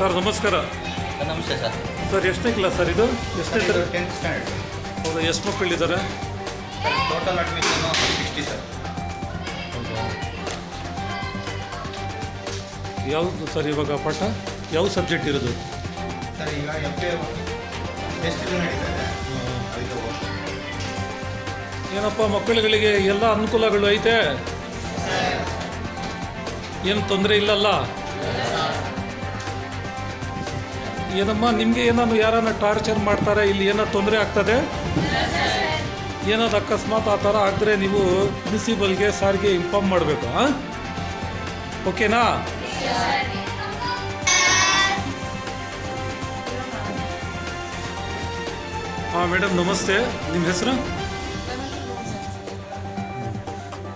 Sir ನಮಸ್ಕಾರ. Sir ನಮಸ್ತೆ sir. Sir ಎಷ್ಟನೇ ಕ್ಲಾಸ್ ಸರ್ ಇದು? ಎಷ್ಟನೇ ತರ ಟೆಂತ್ ಸ್ಟ್ಯಾಂಡರ್ಡ್ ಹೌದಾ ಎಷ್ಟು ಮಕ್ಕಳಿದ್ದಾರೆ? Total admission sixty sir. ಯಾವುದು ಸರ್ ಇವಾಗ ಪಾಠ? ಯಾವ ಸಬ್ಜೆಕ್ಟ್ ಇರೋದು? ಸರ್ ಈಗ ಎಫ್ ಎ ಏನಪ್ಪ ಮಕ್ಕಳುಗಳಿಗೆ ಎಲ್ಲ ಅನುಕೂಲಗಳು ಐತೆ? ಏನು ತೊಂದರೆ ಇಲ್ಲಲ್ಲ? ಏನಮ್ಮ ನಿಮಗೆ ಏನಾದ್ರು ಯಾರನ್ನ ಟಾರ್ಚರ್ ಮಾಡ್ತಾರೆ ಇಲ್ಲಿ ಏನೋ ತೊಂದರೆ ಆಗ್ತದೆ? ಏನಾದ್ರು ಅಕಸ್ಮಾತ್ ಆ ಥರ ಆದರೆ ನೀವು ಪ್ರಿನ್ಸಿಪಲ್ಗೆ ಸಾರಿಗೆ ಇನ್ಫಾರ್ಮ್ ಮಾಡಬೇಕು ಹಾಂ ಓಕೆನಾ ಹಾಂ ಮೇಡಮ್ ನಮಸ್ತೆ. ನಿಮ್ಮ ಹೆಸರು?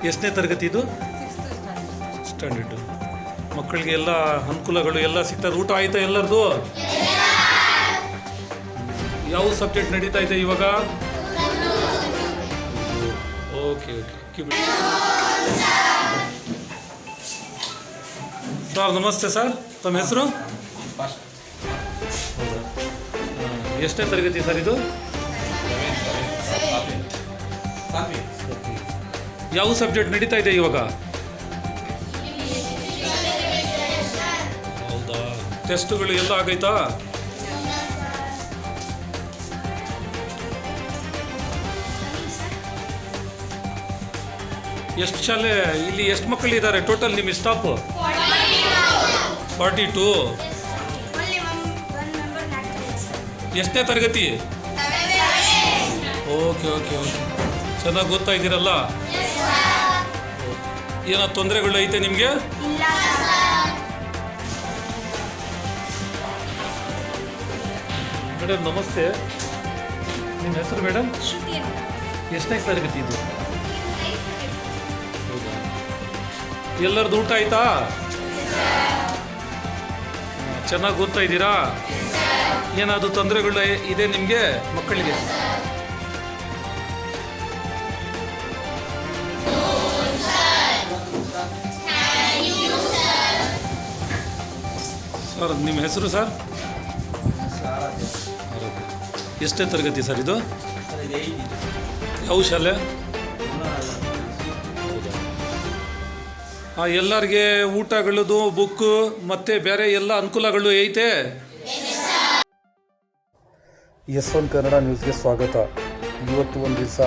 ಎಷ್ಟನೇ ತರಗತಿ ಇದು? ಸ್ಟ್ಯಾಂಡರ್ಡು ಮಕ್ಕಳಿಗೆ ಎಲ್ಲ ಅನುಕೂಲಗಳು ಎಲ್ಲ ಸಿಗ್ತದೆ. ಊಟ ಆಯ್ತಾ ಎಲ್ಲರದು? ಯಾವ ಸಬ್ಜೆಕ್ಟ್ ನಡೀತಾ ಇದೆ ಇವಾಗ? Okay okay. ಸರ್ ನಮಸ್ತೆ ಸರ್. ತಮ್ಮ ಹೆಸರು? ಎಷ್ಟನೇ ತರಗತಿ ಸರ್ ಇದು? ಯಾವ ಸಬ್ಜೆಕ್ಟ್ ನಡೀತಾ ಇದೆ ಇವಾಗ? ಟೆಸ್ಟ್ಗಳು ಎಲ್ಲ ಆಗೈತಾ? ಎಷ್ಟು ಶಾಲೆ ಇಲ್ಲಿ ಎಷ್ಟು ಮಕ್ಕಳಿದ್ದಾರೆ? ಟೋಟಲ್ ನಿಮ್ಮ ಸ್ಟಾಫ್ ಫಾರ್ಟಿ ಟು. ಎಷ್ಟನೇ ತರಗತಿ? ಓಕೆ ಓಕೆ ಓಕೆ ಚೆನ್ನಾಗಿ ಗೊತ್ತಾಗಿದ್ದೀರಲ್ಲ ಇದ್ದೀರಲ್ಲ ಏನೋ ತೊಂದರೆಗಳು ಐತೆ ನಿಮಗೆ ಮೇಡಮ್ ನಮಸ್ತೆ. ನಿಮ್ಮ ಹೆಸರು ಮೇಡಮ್? ಶ್ರುತಿ ಅಂತ. ಎಷ್ಟನೇ ತರಗತಿ ಇದು? ಎಲ್ಲರದ್ದು ಊಟ ಆಯ್ತಾ? ಚೆನ್ನಾಗಿ ಓದ್ತಾ ಇದ್ದೀರಾ? ಏನಾದರೂ ತೊಂದರೆಗಳು ಇದೆ ನಿಮಗೆ ಮಕ್ಕಳಿಗೆ? ಸರ್ ನಿಮ್ಮ ಹೆಸರು ಸರ್ ಎಷ್ಟನೇ ತರಗತಿ ಸರ್ ಇದು? ಯಾವ ಶಾಲೆ? ಹಾಂ ಎಲ್ಲರಿಗೆ ಊಟಗಳದು ಬುಕ್ಕು ಮತ್ತು ಬೇರೆ ಎಲ್ಲ ಅನುಕೂಲಗಳು ಐತೆ? ಎಸ್ ಒನ್ ಕನ್ನಡ ನ್ಯೂಸ್ಗೆ ಸ್ವಾಗತ. ಇವತ್ತು ಒಂದು ದಿವಸ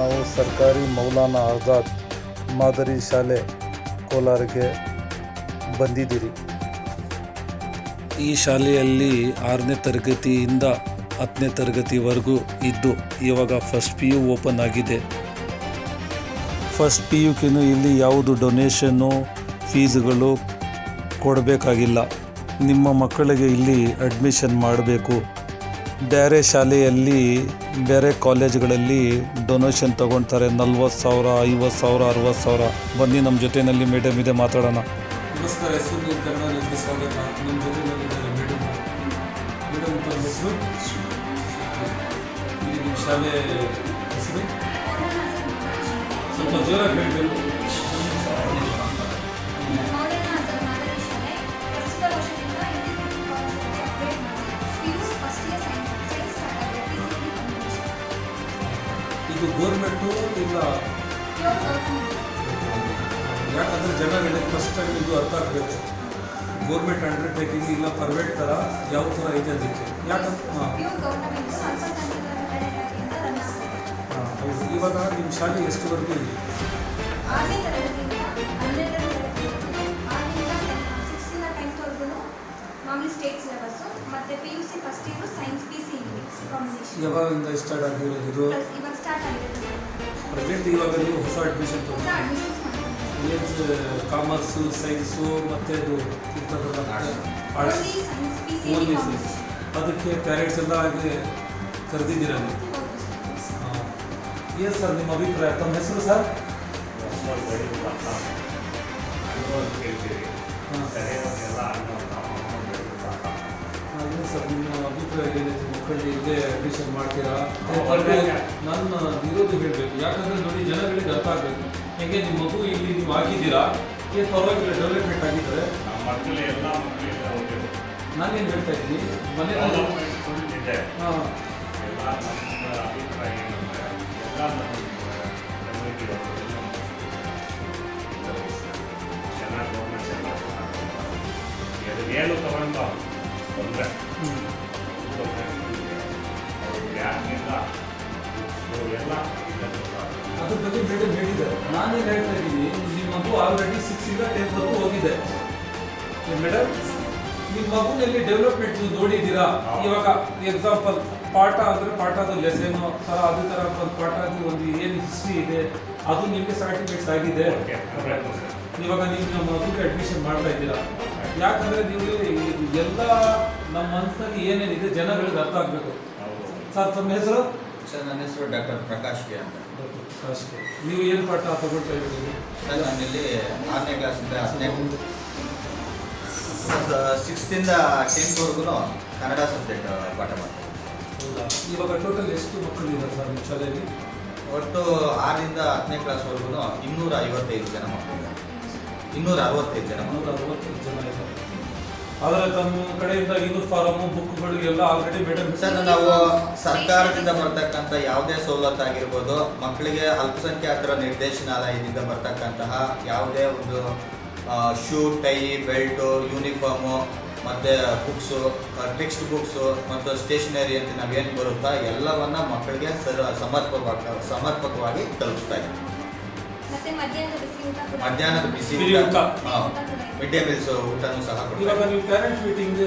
ನಾವು ಸರ್ಕಾರಿ ಮೌಲಾನಾ ಆಜಾದ್ ಮಾದರಿ ಶಾಲೆ ಕೋಲಾರಕ್ಕೆ ಬಂದಿದ್ದೀರಿ. ಈ ಶಾಲೆಯಲ್ಲಿ ಆರನೇ ತರಗತಿಯಿಂದ ಹತ್ತನೇ ತರಗತಿವರೆಗೂ ಇದ್ದು ಇವಾಗ ಫಸ್ಟ್ ಪಿ ಯು ಓಪನ್ ಆಗಿದೆ. ಫಸ್ಟ್ ಪಿ ಯು ಕಿನೂ ಇಲ್ಲಿ ಯಾವುದು ಡೊನೇಷನ್ನು ಫೀಸ್ಗಳು ಕೊಡಬೇಕಾಗಿಲ್ಲ. ನಿಮ್ಮ ಮಕ್ಕಳಿಗೆ ಇಲ್ಲಿ ಅಡ್ಮಿಷನ್ ಮಾಡಬೇಕು. ಬೇರೆ ಶಾಲೆಯಲ್ಲಿ, ಬೇರೆ ಕಾಲೇಜ್ಗಳಲ್ಲಿ ಡೊನೇಷನ್ ತೊಗೊಳ್ತಾರೆ ನಲ್ವತ್ತು ಸಾವಿರ, ಐವತ್ತು ಸಾವಿರ, ಅರವತ್ತು ಸಾವಿರ. ಬನ್ನಿ ನಮ್ಮ ಜೊತೆಯಲ್ಲಿ ಮೇಡಮ್ ಇದೆ, ಮಾತಾಡೋಣ. ನಮಸ್ಕಾರ ತಮ್ಮ ಹೆಸರು ಇಲ್ಲಿ ನಿಮ್ಮ ಶಾಲೆ ಹೆಸರು ಸ್ವಲ್ಪ ಜೋರಾಗಿ ಹೇಳಬೇಕು ಇದು ಗೋರ್ಮೆಂಟು ಇಲ್ಲ? ಯಾಕಂದರೆ ಜನಗಳಿಗೆ ಫಸ್ಟ್ ಟೈಮ್ ಇದು ಅರ್ಥ ಆಗಬೇಕು. ಗೋರ್ಮೆಂಟ್ ಅಂಡರ್ಟೇಕಿಂಗ್ ಇಲ್ಲ ಪ್ರೈವೇಟ್ ಥರ ಯಾವ ಥರ ಇದೆ ಅದಕ್ಕೆ ಯಾಕಂತ ಇವಾಗ ನಿಮ್ಮ ಶಾಲೆ ಎಷ್ಟುವರೆಗೂ ಇದೆ? ಯಾವಾಗಿಂದ ಸ್ಟಾರ್ಟ್ ಆಗಿರೋದು ಇವಾಗ ಸ್ಟಾರ್ಟ್ ಆಗಿದೆ. ಪ್ರೆಸೆಂಟ್ ಇವಾಗ ನೀವು ಹೊಸ ಅಡ್ಮಿಷನ್ ತಗೋ ತಗೊಂಡು ಏಜ್ ಕಾಮರ್ಸು ಸೈನ್ಸು ಮತ್ತು ಅದು ಆರ್ಟ್ಸ್ ಓನ್ಲಿ ಸೈನ್ಸ್ ಅದಕ್ಕೆ ಪ್ಯಾರೆಂಟ್ಸ್ ಎಲ್ಲ ಹಾಗೆ ಕರೆದಿದ್ದೀರ ನೀವು? ಹಾಂ. ಏನು ಸರ್ ನಿಮ್ಮ ಅಭಿಪ್ರಾಯ. ತಮ್ಮ ಹೆಸರು ಸರ್ ಸರ್ ನಿಮ್ಮ ಅಭಿಪ್ರಾಯ ಏನಿದೆ? ಮಕ್ಕಳಿಗೆ ಇಲ್ಲೇ ಅಡ್ಮಿಷನ್ ಮಾಡ್ತೀರಾ? ನನ್ನ ವಿರೋಧ ಹೇಳಬೇಕು. ಯಾಕಂದರೆ ನೋಡಿ ಜನಗಳಿಗೆ ಅರ್ಥ ಆಗಬೇಕು. ಹೇಗೆ ನಿಮ್ಮ ಮಗು ಇಲ್ಲಿ ನೀವು ಹಾಕಿದ್ದೀರಾ ಏನು ಪರವಾಗಿಲ್ಲ ಡೆವಲಪ್ಮೆಂಟ್ ಆಗಿದ್ದಾರೆ? ನಮ್ಮ ಮಕ್ಕಳು ಎಲ್ಲ ಮಕ್ಕಳಿಗೆ ನಾನೇನು ಹೇಳ್ತಾ ಇದ್ದೀನಿ? ಮನೆ ಹಾಂ. ಎಲ್ಲ ನಮ್ಮ ಅಭಿಪ್ರಾಯ ಏನಂದರೆ ಎಲ್ಲ ಚೆನ್ನಾಗಿ ಗೌರ್ಮೆಂಟ್ ಚೆನ್ನಾಗಿ ಅದು ಏನು ತಗೊಂಡು ತೊಂದರೆ ಅವ್ರಿಗೆ ಎಲ್ಲ ಅದ್ರ ಬಗ್ಗೆ ಬೇಡ ಹೇಳಿದ್ದಾರೆ ನಾನೇನು ಹೇಳ್ತಾ ಇದ್ದೀನಿ ನಿಮ್ಮ ಮಗು ಆಲ್ರೆಡಿ ಸಿಕ್ಸ್ ಇಂದ ಟೆಂತ್ವರೆಗೂ ಹೋಗಿದೆ ಮೇಡಮ್ ನಿಮ್ಮ ಮಗುನಲ್ಲಿ ಡೆವಲಪ್ಮೆಂಟ್ ನೋಡಿದ್ದೀರಾ? ಇವಾಗ ಎಕ್ಸಾಂಪಲ್ ಪಾಠ ಅಂದರೆ ಪಾಠದ ಲೆಸನು ಥರ ಅದೇ ಥರ ಒಂದು ಪಾಠದ ಒಂದು ಏನು ಹಿಸ್ಟ್ರಿ ಇದೆ ಅದು ನಿಮಗೆ ಸರ್ಟಿಫಿಕೇಟ್ಸ್ ಆಗಿದೆ. ಇವಾಗ ನೀವು ನಮ್ಮ ಮಗುಗೆ ಅಡ್ಮಿಷನ್ ಮಾಡ್ತಾ ಇದ್ದೀರಾ? ಯಾಕಂದ್ರೆ ನೀವು ಎಲ್ಲ ನಮ್ಮ ಮನಸ್ಸಲ್ಲಿ ಏನೇನಿದೆ ಜನಗಳಿಗೆ ಅರ್ಥ ಆಗಬೇಕು. ಸರ್ ತಮ್ಮ ಹೆಸರು? ಸರ್ ನನ್ನ ಹೆಸರು ಡಾಕ್ಟರ್ ಪ್ರಕಾಶ್ ಕೆ ಅಂತ. ಅಷ್ಟೇ ನೀವು ಏನು ಪಾಠ ತಗೊಳ್ತಾ ಇದ್ದೀರಿ ಸರ್ ನಾನಿಲ್ಲಿ ಆರನೇ ಕ್ಲಾಸಿಂದ ಹತ್ತನೇ ಸಿಕ್ಸ್ತಿಂದ ಟೆಂತ್ವರೆಗೂ ಕನ್ನಡ ಸಬ್ಜೆಕ್ಟ್ ಪಾಠ ಮಾಡ್ತೀನಿ ಇವಾಗ ಟೋಟಲ್ ಎಷ್ಟು ಮಕ್ಕಳು ಇದ್ದಾರೆ ಸರ್ ನಿಮ್ಮ ಶಾಲೆಯಲ್ಲಿ? ಒಟ್ಟು ಆರರಿಂದ ಹತ್ತನೇ ಕ್ಲಾಸ್ವರೆಗೂ ಇನ್ನೂರ ಐವತ್ತೈದು ಜನ ಮಕ್ಕಳು ಇನ್ನೂರ ಅರವತ್ತೈದು ಜನ ನೂರ ಮಕ್ಕಳು. ಅರವತ್ತೈದು ಜನ ಇದ್ದಾರೆ. ಆದರೆ ತಮ್ಮ ಕಡೆಯಿಂದ ಯೂನಿಫಾರ್ಮು ಬುಕ್ಗಳು ಎಲ್ಲ ಆಲ್ರೆಡಿ ಮೇಡಮ್ ಸರ್ ನಾವು ಸರ್ಕಾರದಿಂದ ಬರ್ತಕ್ಕಂಥ ಯಾವುದೇ ಸವಲತ್ತು ಆಗಿರ್ಬೋದು ಮಕ್ಕಳಿಗೆ ಅಲ್ಪಸಂಖ್ಯಾತರ ನಿರ್ದೇಶನಾಲಯದಿಂದ ಬರ್ತಕ್ಕಂತಹ ಯಾವುದೇ ಒಂದು ಶೂ ಟೈ ಬೆಲ್ಟು ಯೂನಿಫಾರ್ಮು ಮತ್ತು ಬುಕ್ಸು ಟೆಕ್ಸ್ಟ್ ಬುಕ್ಸು ಮತ್ತು ಸ್ಟೇಷನರಿ ಅಂತ ನಾವೇನು ಬರುತ್ತಾ ಎಲ್ಲವನ್ನ ಮಕ್ಕಳಿಗೆ ಸರ್ ಸಮರ್ಪಕ ಸಮರ್ಪಕವಾಗಿ ತಲುಪಿಸ್ತಾ ಇದ್ದೀವಿ. ಮಧ್ಯಾಹ್ನದ ಬಿಸಿ ಮಿಡ್ ಡೇ ಮೀಲ್ಸ್ ಊಟನೂ ಸಹ ಇವಾಗ. ನೀವು ಪ್ಯಾರೆಂಟ್ ಮೀಟಿಂಗ್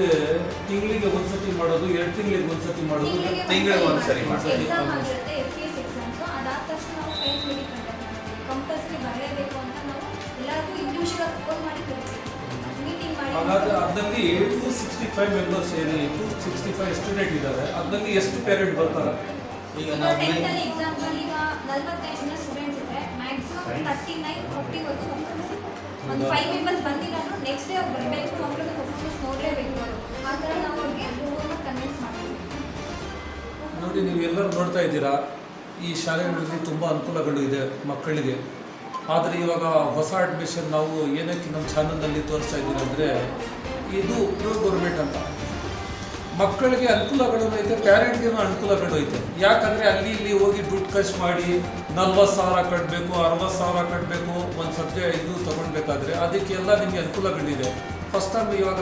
ತಿಂಗಳಿಗೆ ಒಂದ್ಸತಿ ಮಾಡೋದು ಎರಡು ತಿಂಗಳಿಗೆ ಒಂದ್ಸತಿ ಮಾಡೋದು ತಿಂಗಳಿಗೆ ಒಂದ್ಸರಿ ಮಾಡ್ತೀವಿ. ಹಾಗಾದ್ರೆ ಅದರಲ್ಲಿ two sixty five members two sixty five student ಇದ್ದಾರೆ. ಅದರಲ್ಲಿ ಎಷ್ಟು ಪೇರೆಂಟ್ ಬರ್ತಾರೆ? ಈಗ ನಾವು ಎಕ್ಸಾಂಪಲ್ ಈಗ ನಲ್ವತ್ತೈದು ಜನ ಸ್ಟೂಡೆಂಟ್ಸ್ ಇದ್ದಾರೆ ಮ್ಯಾಕ್ಸಿಮಮ್ ತರ್ಟಿ ನೈನ್ ಫೋರ್ಟಿವರೆಗೂ ಹೋಗ್ತಾರೆ ಒಂದು ಫೈವ್ ಮೆಂಬರ್ಸ್ ಬಂದಿರೋದು ನೆಕ್ಸ್ಟ್ ಡೇ ಅವ್ರು ಬರಬೇಕು ಮಕ್ಕಳಿಗೆ ಪರ್ಫಾರ್ಮೆನ್ಸ್ ನೋಡಲೇಬೇಕು ಅವರು. ಆ ಥರ ನಾವು ಅವ್ರಿಗೆ ಎಲ್ಲರೂ ಕನ್ವಿನ್ಸ್ ಮಾಡ್ತೀವಿ ನೋಡಿ, ನೀವು ಎಲ್ಲರೂ ನೋಡ್ತಾ ಇದ್ದೀರಾ, ಈ ಶಾಲೆಗಳಲ್ಲಿ ತುಂಬ ಅನುಕೂಲಗಳು ಇದೆ ಮಕ್ಕಳಿಗೆ. ಆದರೆ ಇವಾಗ ಹೊಸ ಅಡ್ಮಿಷನ್ ನಾವು ಏನಕ್ಕೆ ನಮ್ಮ ಚಾನಲ್ನಲ್ಲಿ ತೋರಿಸ್ತಾ ಇದ್ದೀವಿ ಅಂದರೆ, ಇದು ಪ್ರೋ ಗೌರ್ಮೆಂಟ್ ಅಂತ. ಮಕ್ಕಳಿಗೆ ಅನುಕೂಲಗಳು ಐತೆ ಪ್ಯಾರೆಂಟ್ಗೆ ಅನುಕೂಲಗಳು ಐತೆ. ಯಾಕಂದರೆ ಅಲ್ಲಿ ಇಲ್ಲಿ ಹೋಗಿ ದುಡ್ಡು ಖರ್ಚು ಮಾಡಿ ನಲ್ವತ್ತು ಸಾವಿರ ಕಟ್ಟಬೇಕು ಅರವತ್ತು ಸಾವಿರ ಕಟ್ಟಬೇಕು ಒಂದು ಸಬ್ಜೆ ಇದು ತೊಗೊಳ್ಬೇಕಾದ್ರೆ ಅದಕ್ಕೆಲ್ಲ ನಿಮಗೆ ಅನುಕೂಲಗಳಿದೆ. ಫಸ್ಟ್ ಟೈಮ್ ಇವಾಗ